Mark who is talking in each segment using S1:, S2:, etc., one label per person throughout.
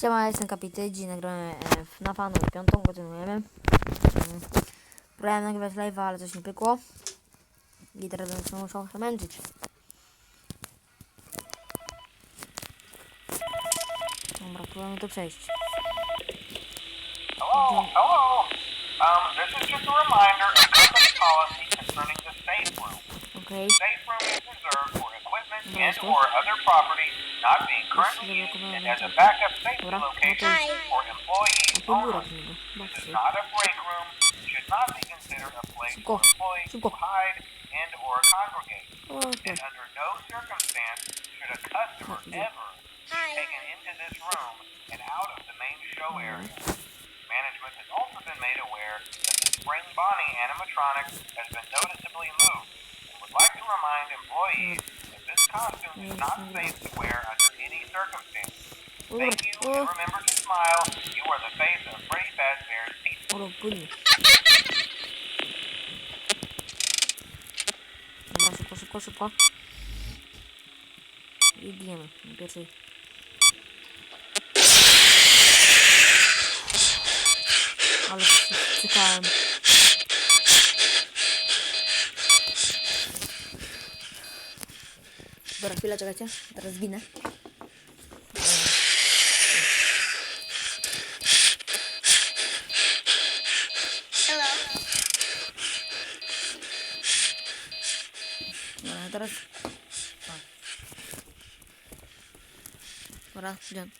S1: Siema, jestem Kapity, dziś nagramy e, na fanu piątą, kontynuujemy. Mm. Próbowałem nagrywać live'a, ale coś nie pykło. I teraz będę się musiał męczyć. Dobra, próbujemy to przejść.
S2: Hello, hello. Um, this is just a reminder of company policy concerning the safe room.
S1: Okej.
S2: Safe room is reserved for equipment and or other property not being currently
S1: Jeszcze
S2: used and
S1: zablokowałem
S2: as a backup safety
S1: Dobra, no to
S2: location for employees
S1: tu
S2: only. This is not a break room, should not be considered a place for employees to
S1: szybko.
S2: hide and or congregate. And under no circumstance should a customer ever be taken into this room and out of the main show area. Management has also been made aware that the Spring Bonnie animatronic has been noticeably moved and would like to remind employees that this costume is not safe to wear Pizza.
S1: o, płynie. Dobra, szybko, szybko, szybko. I bijemy na pierwszej. Ale się cykałem. Dobra, chwilę, czekajcie. Teraz zginę. Dobra, idziemy.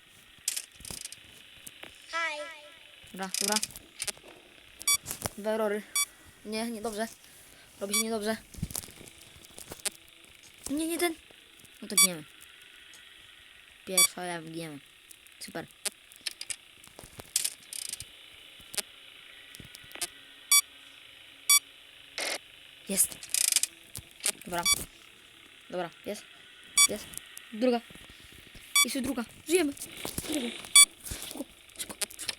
S1: Dobra, dobra. Dwa erory. Nie, nie dobrze. Robi się niedobrze. Nie, nie ten. No to gniemy. Pierwsza ja gniemy. Super. Jest. Dobra. Dobra, jest. Jest. Druga. Jeszcze druga. Żyjemy. Druga. Szybko, szybko, szybko.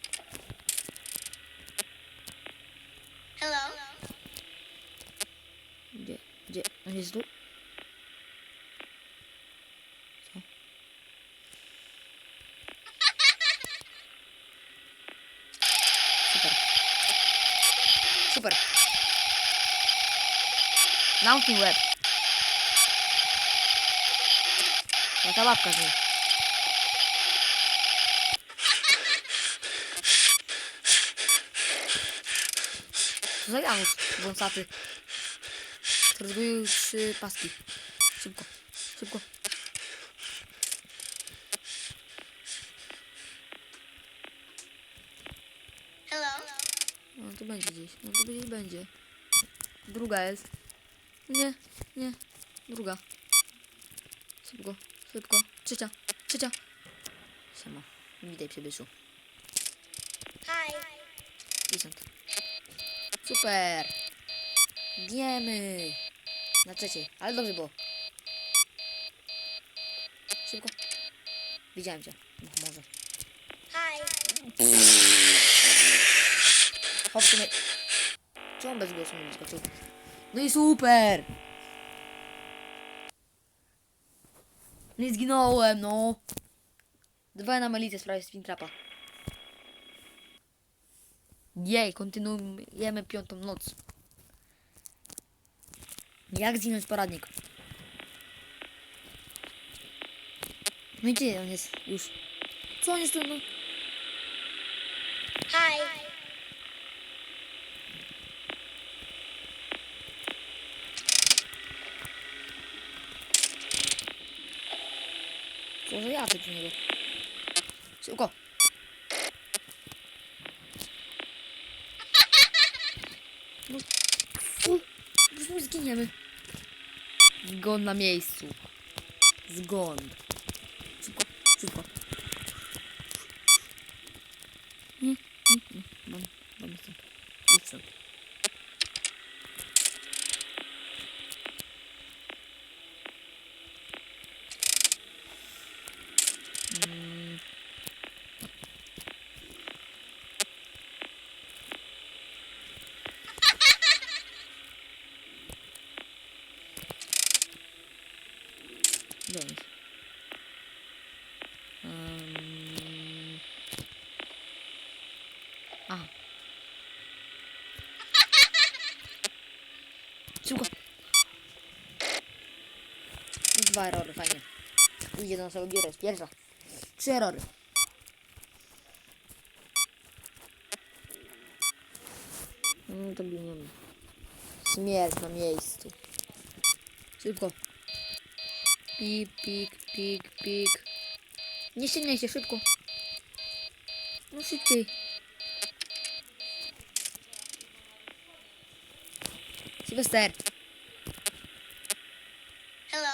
S1: Gdzie? Gdzie? On jest tu? Co? Super. Super. Zamknij łeb. Jaka babka z nim? Co za Janusz wąsaty? który zgubił trzy paski. Szybko, szybko. No to będzie gdzieś, no to gdzieś będzie. Druga jest. Nie, nie, druga. Szybko, szybko. Trzecia, trzecia. Siema, witaj przybyszu. Dziesiąt. Super. Wiemy. Na trzeciej, ale dobrze było. Szybko. Widziałem cię. No, może. Hop, ty mnie... Czy on bez głosu nie skoczył? No i super! Nie zginąłem, no. Dwa na melicę w sprawie Spintrapa. Jej, kontynuujemy piątą noc. Jak zginąć poradnik? No i gdzie on jest już? Co on jest tu? No? Co za jacyk do niego? Szybko! No, fu, już my zginiemy. Zgon na miejscu. Zgon. Szybko, szybko. Nie, nie, nie. Mam, mam stąd. Idź stąd. Słuchaj. Dwa erory, fajnie. I jedną sobie biorę, jest pierwsza. Trzy erory. No mm, to biniemy. Śmierć na miejscu. Szybko. Pik, pik, pik, pik. Nie ściemniaj się, szybko. No szybciej. Sylwester.
S3: Hello.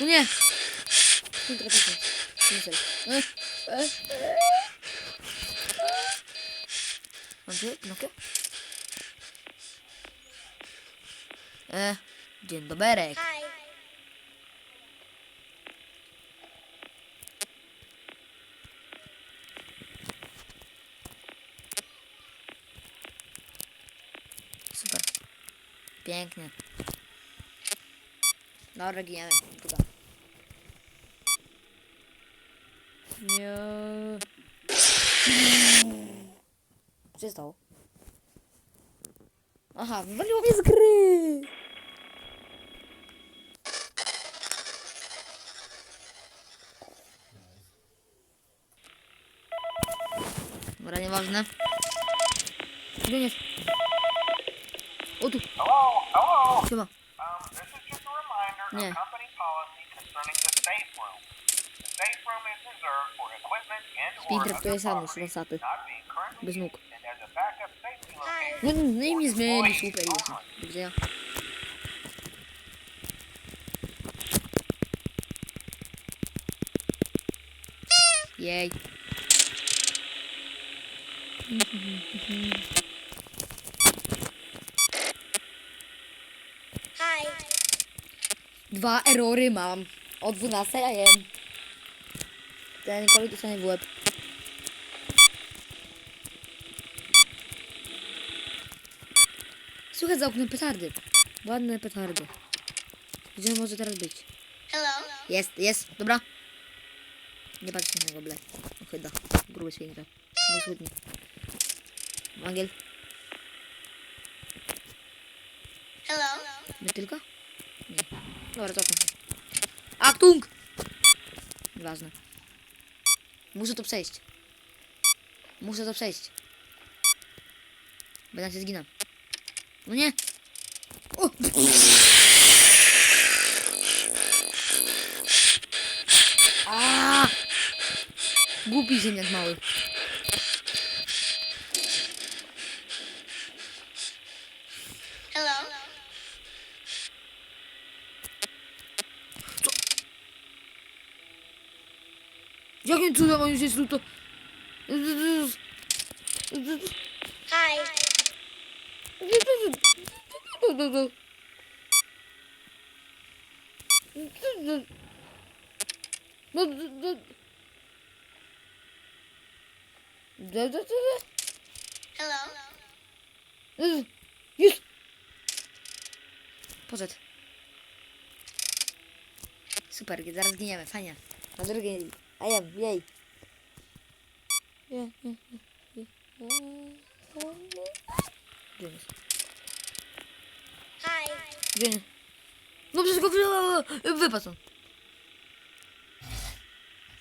S1: No nie! Nie traficie. Nie cel. E, e, e. Mam cię, Pinokio? E, dzień doberek.
S3: Hi.
S1: Super. Pięknie. Dobra, giniemy. Druga. Nie. Co się stało? Aha, wywaliło mnie z gry! Dobra, nieważne. Gdzie jest? O tu,
S2: Hello? Hello?
S1: siema.
S2: Um, this is just a reminder
S1: Yeah.
S2: of company policy concerning the safe room. The safe room is reserved for equipment and or
S1: Spinter to
S2: other
S1: jest Janusz,
S2: property
S1: Wasaty.
S2: not being currently
S1: Bez nóg.
S2: used and as a backup safety location
S1: No, no i mnie zmieni,
S2: for
S1: super
S2: employees
S1: jest.
S2: only.
S1: Do widzenia. Jej.
S3: Hi.
S1: Dwa erory mam. O 12 ja jem. Ten koleś dostanie w łeb. Słychać za oknem petardy. Ładne petardy. Gdzie może teraz być?
S3: Hello.
S1: Jest, jest, dobra. Nie patrz na niego, ble. Ochyda. Gruby święta. Nie słudnie. Angiel,
S3: Hello.
S1: my tylko? Dobra, cofam się. Aktung! Ważne. Muszę to przejść. Muszę to przejść. Będę się zginął. No nie! O! Głupi ziemniak mały.
S3: Hello.
S1: Jakim cudem on już jest tu to...
S3: Hi.
S1: No, no, no.
S3: Hello.
S1: Jest! Poszedł. Super, zaraz giniemy, fajnie. Na drugiej. A ja, jej. Je, je, je, je, je. Gdzie on jest?
S3: Hi.
S1: Gdzie on jest? No przecież go wy- wypadł stąd.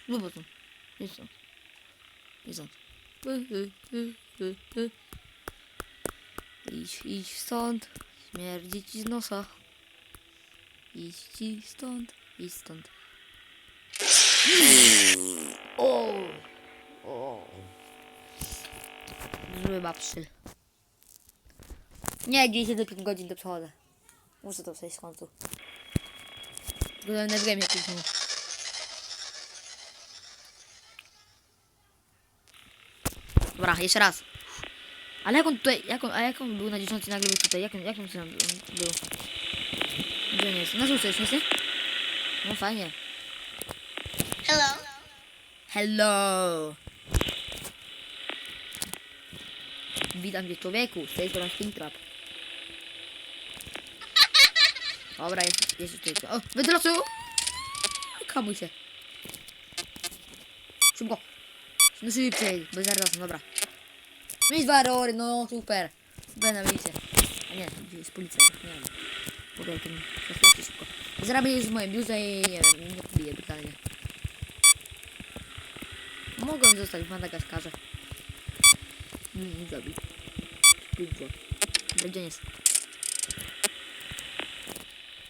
S1: Wypadł stąd. Idź stąd. Idź stąd. Hy, hy, hy, hy, hy. Idź, idź stąd. Śmierdzi ci z nosa. Idź ci stąd. Idź stąd. O! O! Zły babszy. Nie, 95 godzin do przechodzę. Muszę to przejść w końcu. Tylko wiem jak później. Dobra, jeszcze raz. Ale jak on tutaj, jak on, a jak on był na dziesiątce nagle był tutaj, jak on, jak on tam był? Gdzie on jest? Na żółce już nie? No fajnie.
S3: Hello.
S1: Witam cię człowieku, z tej strony Springtrap. Dobra, jest, jest tutaj. O, wentylacja! Kamuj się. Szybko. No szybciej, bez zaraz, dobra. Mieć dwa erory, no super. Będę milicję. A nie, gdzie jest policja, nie wiem. W ogóle reflekty szybko. Zrobię z moim biurze i nie wiem, nie pobiję brutalnie. Mogłem zostać w Madagaskarze. Nie, nie zabił. Dużo. Dobra, gdzie jest?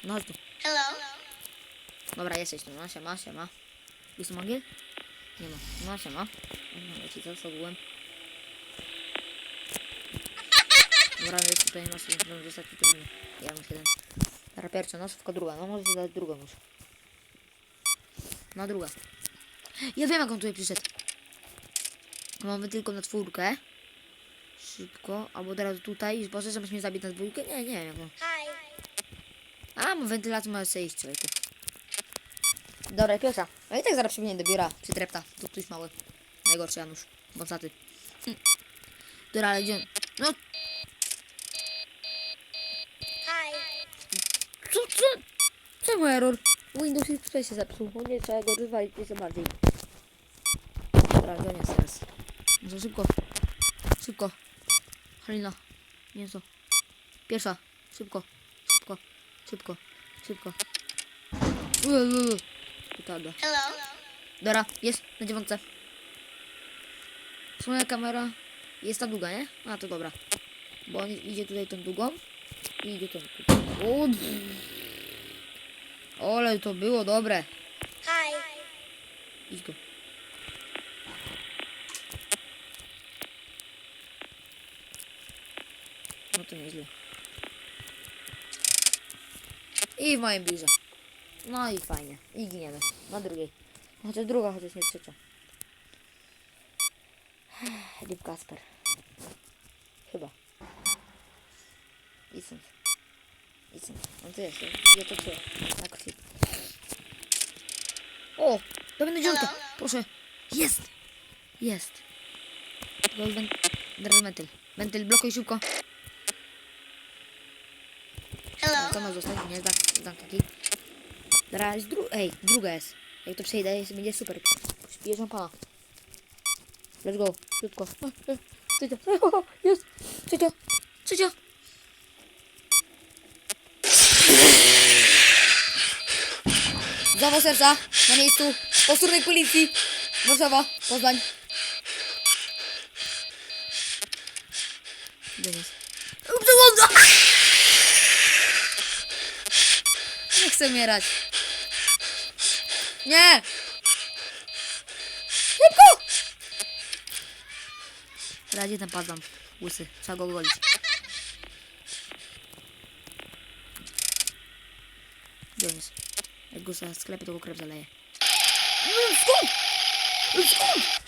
S1: No tu.
S3: Hello.
S1: Dobra, jesteś tu. No, siema, siema. Jest tu mangiel? Nie ma. No, siema. No, ja ci ogółem. Dobra, no jest tutaj masz jeden zostać trudny. Ja muszę jeden. Teraz pierwsza noc, tylko druga. No może dać drugą już. No druga. Ja wiem jak on tutaj przyszedł. Mamy tylko na czwórkę. Szybko. Albo teraz tutaj. Boże, żebyś mnie zabić na dwójkę? Nie, nie.
S3: Hi.
S1: A, mam wentylację, możesz sobie iść, człowieku. Dobra, pierwsza. No i tak zaraz przybiegnie do biura, przy trepta. Tu ktoś mały. Najgorszy Janusz. Bocaty. Hm. Dobra, ale gdzie? No, co, co? Czemu error? Windows XP się zepsuł. O nie, trzeba go rozwalić jeszcze bardziej. Dobra, gdzie on jest teraz? Może szybko. Szybko. Halina. Nie co. Pierwsza. Szybko. Szybko. Szybko. Szybko. Uuu. Putada.
S3: Hello.
S1: Dobra, jest na dziewiątce. Moja kamera jest ta długa, nie? A to dobra. Bo on idzie tutaj tą długą i idzie tą długą. O, pff. Ale to było dobre.
S3: Hi.
S1: Idź tu. Nieźle. I w moim biurze. No i fajnie. I giniemy. Na drugiej. Chociaż druga, chociaż nie trzecia. Lip Kasper. Chyba. Idź stąd. On tu jest. Ja to czuję. Na krwi. O! To będę dziurka. Proszę. Jest! Jest. Wen- teraz wentyl. Wentyl, blokuj szybko.
S3: Hello.
S1: To ma zostać, nie? Zdank taki. Jest dru... Ej, druga jest. Jak to przejdę, jest, będzie super. Śpiję pana. Let's go. Szybko. E, Trzecia. Jest. Trzecia. Trzecia. Zawał serca. Na miejscu. Postunek policji. Warszawa. Poznań. Gdzie on jest? Przełącza! Nie chcę umierać. Nie! Szybko! Radzie ten padam. Łysy. Trzeba go golić. Gdzie on jest? Jak go sobie sklepie, to go krew zaleje. No, skąd? Skąd?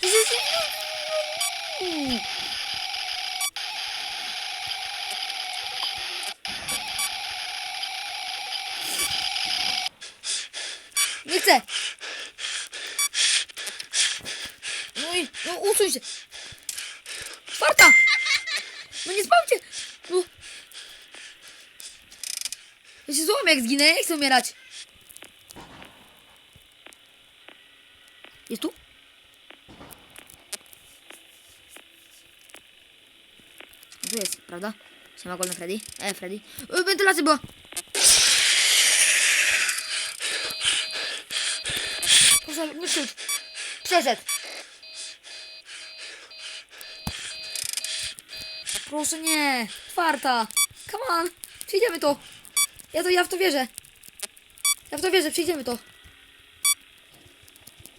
S1: Nie chcę! No i, usuń się! Czwarta! No nie spałcie! No. Ja się złam jak zginę, ja nie chcę umierać. Jest tu? Tu jest, prawda? Siema Golden Freddy. E, Freddy. E, wentylacja była! Proszę, nie krzycz. Przeszedł. Proszę nie. Czwarta. Come on. Przejdziemy to. Ja to, ja w to wierzę. Ja w to wierzę, przejdziemy to.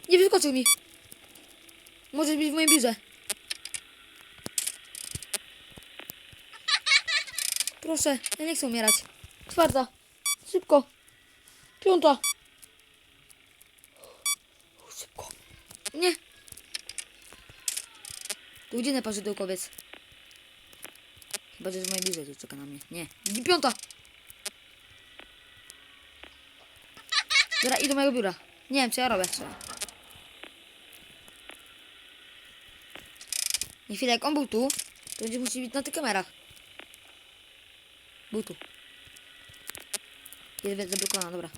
S1: Nie wyskoczył mi. Możesz być w moim biurze. Proszę, ja nie chcę umierać. Czwarta. Szybko. Piąta. Szybko. Nie. Tu gdzie naparzydełkowiec? Chyba, że z mojej tu czeka na mnie. Nie. Piąta. Dobra, idę do mojego biura. Nie wiem, co ja robię. Co? I chwilę, jak on był tu, to będzie musi być na tych kamerach. Był tu. Jest zablokowana, dobra.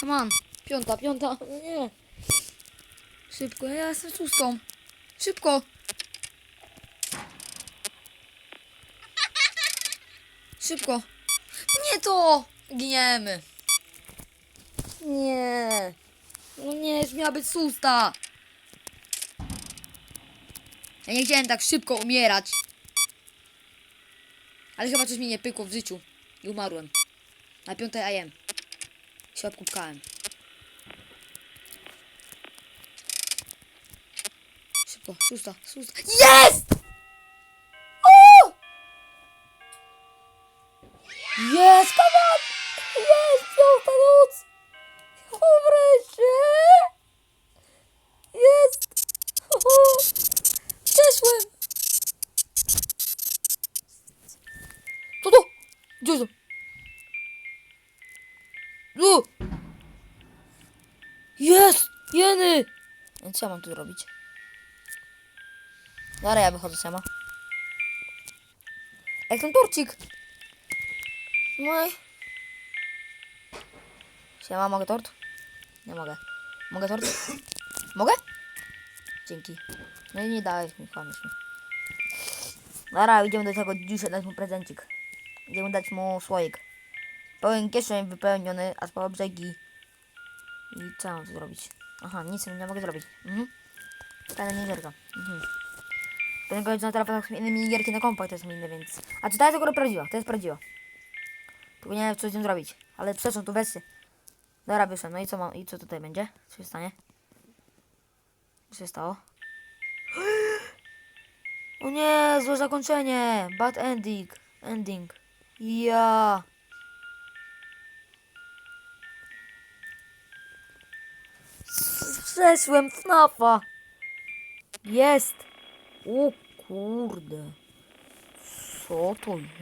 S1: Come on. Piąta, piąta. Nie. Szybko, ja jestem szóstą. Szybko. Szybko. Nie to! Giniemy. Nie. No nie, już miała być susta. Ja nie chciałem tak szybko umierać. Ale chyba coś mi nie pykło w życiu. I umarłem. Na piątej AM. Się obkupkałem. Szybko, szósta, szósta. Jest! To? U! Jest! Jeny! Więc co ja mam tu robić? Dobra, ja wychodzę sama. Jak ten torcik? No i... Siema, mogę tort? Nie mogę. Mogę tort? Mogę? Dzięki. No i nie dałeś mi, kłamiesz mi. Dobra, idziemy do tego dzisiaj dać mu prezencik. Idziemy dać mu słoik. Pełen kieszeń wypełniony, aż po brzegi. I co mam tu zrobić? Aha, nic nie mogę zrobić. Mhm. Fajna minigierka. Mhm. Tego na telefonach inne minigierki na kompach też są inne, więc... A czy ta jest akurat prawdziwa? To jest prawdziwa. Powinienem coś z tym zrobić. Ale przeszłam tu wersję. Dobra, wyszłem. No i co mam? I co tutaj będzie? Co się stanie? Co się stało? O nie, złe zakończenie. Bad ending. Ending. Ja. Przeszłem FNAFa. Jest. O kurde. Co to jest?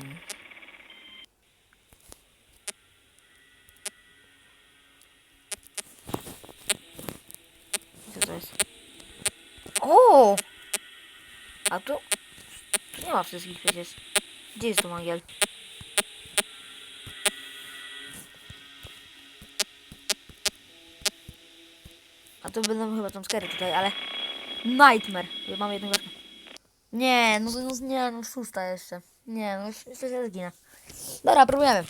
S1: Co to? O! A tu... Nie ma wszystkich przecież. Gdzie jest tu mangiel? Tu będą chyba tam skary tutaj, ale... Nightmare. Tu Mamy jedną gwiazdkę. Nie, no, no nie, no szósta jeszcze. Nie, no jeszcze się zginę. Dobra, próbujemy.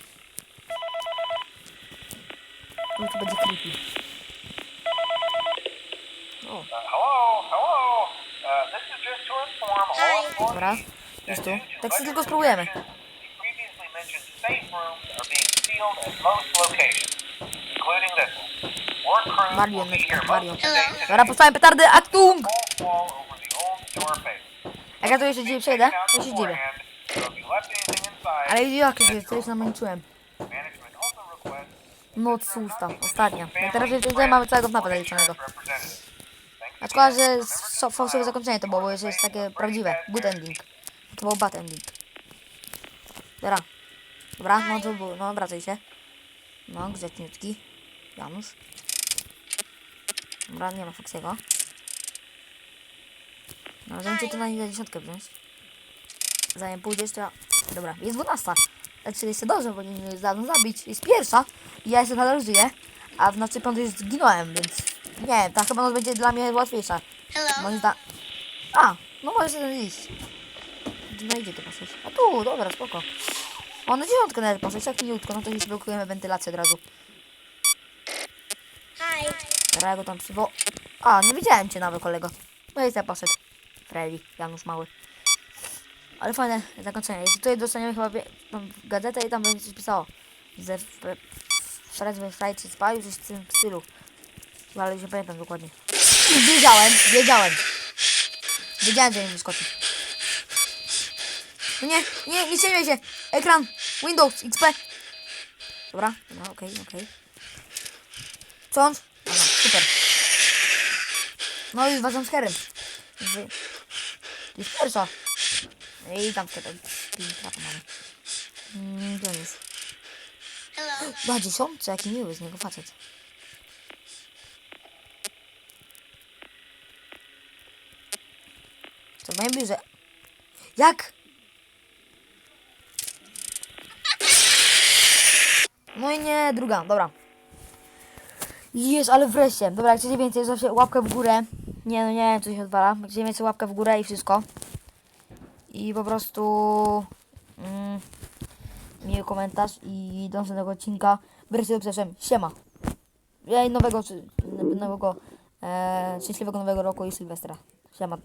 S1: Tu to będzie creepy. O,
S2: to
S1: dobra. Jest tu.
S2: to
S1: Tak sobie tylko spróbujemy.
S2: including this one. The day today.
S1: Dobra, postałem petardy, aktung! Jak ja tu jeszcze dzisiaj przejdę, to się dziwię. Ale jest, to już namęczyłem. Noc szósta, ostatnia. Jak teraz tutaj mamy całego mapę naliczonego.
S2: representatives.
S1: A szkoda, że fałszywe zakończenie to było, bo jest takie prawdziwe. Good ending. To był bad ending. Dobra. Dobra, no to było, no wracaj się. No, grzeczniutki. Janusz. Dobra, nie ma Foxiego. No, zanim cię to na nie dziesiątkę wziąć. Zanim pójdziesz, to ja... Dobra, jest dwunasta. Znaczy jest dobrze, bo nie dawno zabić. Jest pierwsza. I ja jeszcze nadal żyję. A w nocy piątej już zginąłem, więc... Nie, ta chyba noc będzie dla mnie łatwiejsza.
S3: Hello.
S1: Zda... A, no możesz ten iść. Gdzie najdzie to poszedł? A tu, dobra, spoko. O, na dziewiątkę nawet poszedł, tak minutko, no to już blokujemy wentylację od razu.
S3: Hi.
S1: Dobra, ja go tam przywo... A, nie widziałem cię nawet, kolego. No i poszedł. Freddy, Janusz Mały. Ale fajne zakończenie. Jeśli tutaj dostaniemy chyba gazetę i tam będzie coś pisało. Ze Freddy Friday Spy, coś w tym stylu. Ale już nie pamiętam dokładnie. Wiedziałem, wiedziałem. Wiedziałem, że nie wyskoczy. No nie, nie, nie śmiej się. Ekran, Windows, XP. Dobra, dobra, okej, okej. Co on? No i z skerem. Wy... To jest pierwsza. I tam wtedy. Mm, gdzie on jest?
S3: Hello.
S1: Dwa dziesiątce, jaki miły z niego facet. Co w moim biurze? Jak? No i nie, druga, dobra. Jest, ale wreszcie. Dobra, jak chcecie więcej, zawsze łapkę w górę. Nie, no nie wiem, co się odwala. Chcecie więcej, łapkę w górę i wszystko. I po prostu... Mm, miły komentarz i do następnego odcinka. Wreszcie przepraszam, siema. Ja i nowego, nowego, e, szczęśliwego nowego roku i Sylwestra. Siema.